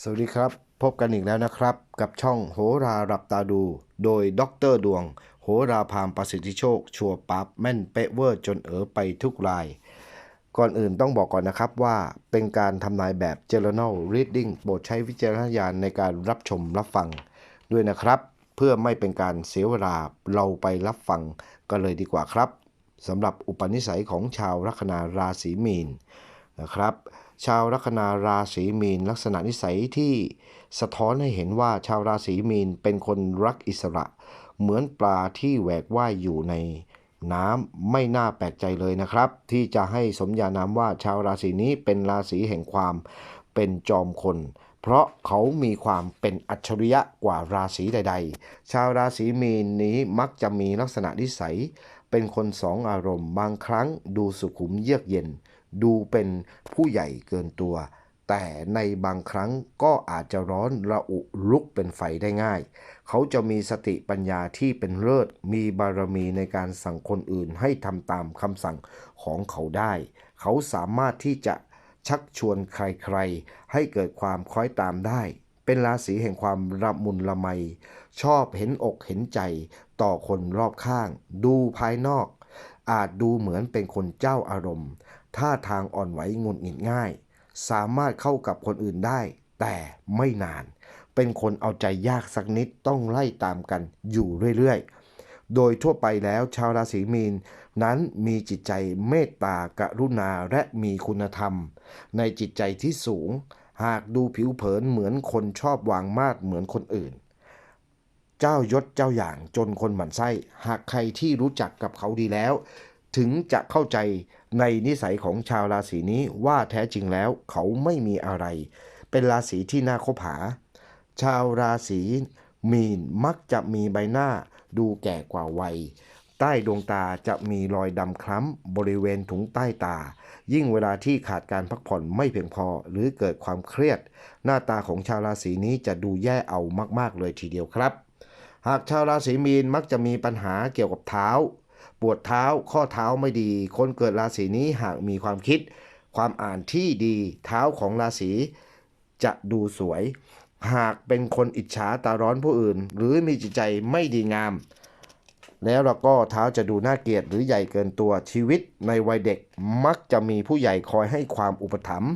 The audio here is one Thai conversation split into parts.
สวัสดีครับ พบกันอีกแล้วนะครับ กับช่องโหรารับตาดู โดยดรดวง โหราพามประสิทธิโชค ชัวปั๊บแม่นเป๊ะเวอร์จนเอ๋อไปทุกราย ก่อนอื่นต้องบอกก่อนนะครับว่าเป็นการทำนายแบบ Journal Reading โปรดใช้วิจารณญาณในการรับชมรับฟังด้วยนะครับ เพื่อไม่เป็นการเสียเวลาเราไปรับฟังกันเลยดีกว่าครับสำหรับอุปนิสัยของชาวลัคนาราศีมีน นะครับ ชาวลัคนาราศีมีน ลักษณะนิสัยที่สะท้อนให้เห็นว่าชาวราศีมีนเป็นคนรักอิสระ เหมือนปลาที่แหวกว่ายอยู่ในน้ำไม่น่าแปลกใจเลยนะครับ ที่จะให้สมญานามว่าชาวราศีนี้เป็นราศีแห่งความเป็นจอมคน เพราะเขามีความเป็นอัจฉริยะกว่าราศีใด ๆ ชาวราศีมีนนี้มักจะมีลักษณะนิสัย เป็นคนสองอารมณ์ บางครั้งดูสุขุมเยือกเย็น ดูเป็นผู้ใหญ่เกินตัว แต่ในบางครั้งก็อาจจะร้อนระอุลุกเป็นไฟได้ง่าย เขาจะมีสติปัญญาที่เป็นเลิศ มีบารมีในการสั่งคนอื่นให้ทำตามคำสั่งของเขาได้ เขาสามารถที่จะชักชวนใครๆ ให้เกิดความคล้อยตามได้ เป็นราศีแห่งความระมุนละไม ชอบเห็นอกเห็นใจต่อคนรอบข้าง ดูภายนอก อาจดูเหมือนเป็นคนเจ้าอารมณ์ท่าทางอ่อนไหวงุดหงิดง่าย สามารถเข้ากับคนอื่นได้ แต่ไม่นาน เป็นคนเอาใจยากสักนิดต้องไล่ตามกันอยู่เรื่อยๆ โดยทั่วไปแล้วชาวราศีมีนนั้นมีจิตใจเมตตากรุณาและมีคุณธรรม ในจิตใจที่สูง หากดูผิวเผินเหมือนคนชอบวางมาดเหมือนคนอื่น เจ้ายศเจ้าอย่างจนคนหมั่นไส้ หากใครที่รู้จักกับเขาดีแล้ว ถึงจะเข้าใจในนิสัยของชาวราศีนี้ว่าแท้จริงแล้วเขาไม่มีอะไร เป็นราศีที่น่าคบหา ชาวราศีมีนมักจะมีใบหน้าดูแก่กว่าวัย ใต้ดวงตาจะมีรอยดำคล้ำบริเวณถุงใต้ตา ยิ่งเวลาที่ขาดการพักผ่อนไม่เพียงพอหรือเกิดความเครียด หน้าตาของชาวราศีนี้จะดูแย่เอามาก ๆ เลยทีเดียวครับ หากชาวราศีมีนมักจะมีปัญหาเกี่ยวกับเท้า ปวดเท้าข้อเท้าไม่ดี คนเกิดราศีนี้หากมีความคิด ความอ่านที่ดีเท้าของราศีจะดูสวย หากเป็นคนอิจฉาตาร้อนผู้อื่น หรือมีจิตใจไม่ดีงาม แล้วเราก็เท้าจะดูน่าเกลียดหรือใหญ่เกินตัวชีวิตในวัยเด็กมักจะมีผู้ใหญ่คอยให้ความอุปถัมภ์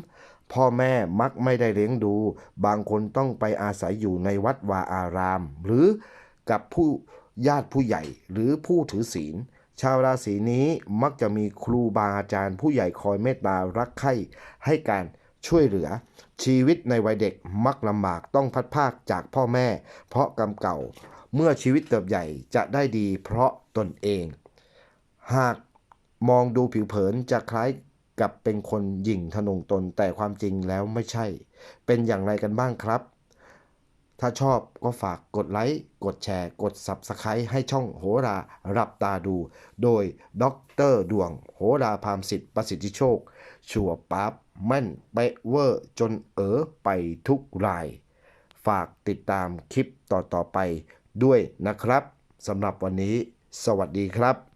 พ่อแม่มักไม่ได้เลี้ยงดู บางคนต้องไปอาศัยอยู่ในวัดวาอาราม หรือกับผู้ญาติผู้ใหญ่หรือผู้ถือศีล ชาวราศีนี้มักจะมีครูบาอาจารย์ผู้ใหญ่คอยเมตตารักใคร่ให้การช่วยเหลือ ชีวิตในวัยเด็กมักลำบากต้องพัดภาคจากพ่อแม่ เพราะกรรมเก่า เมื่อชีวิตเติบใหญ่จะได้ดีเพราะตนเอง หากมองดูผิวเผินจะคล้ายกับเป็นคนหยิ่งทะนงตนแต่ความจริงแล้วไม่ใช่ เป็นอย่างไรกันบ้างครับ ถ้าชอบก็ฝากกดไลค์กดแชร์ กด Subscribe ให้ช่องโหรารับตาดู โดยดรดวง โหราพามสิทธิ์ประสิทธิโชค ชัวปั๊บแม่นเป๊ะเวอร์ จนเอ๋อไปทุกราย ฝากติดตามคลิปต่อๆไป ด้วยนะครับสำหรับวันนี้ สวัสดีครับ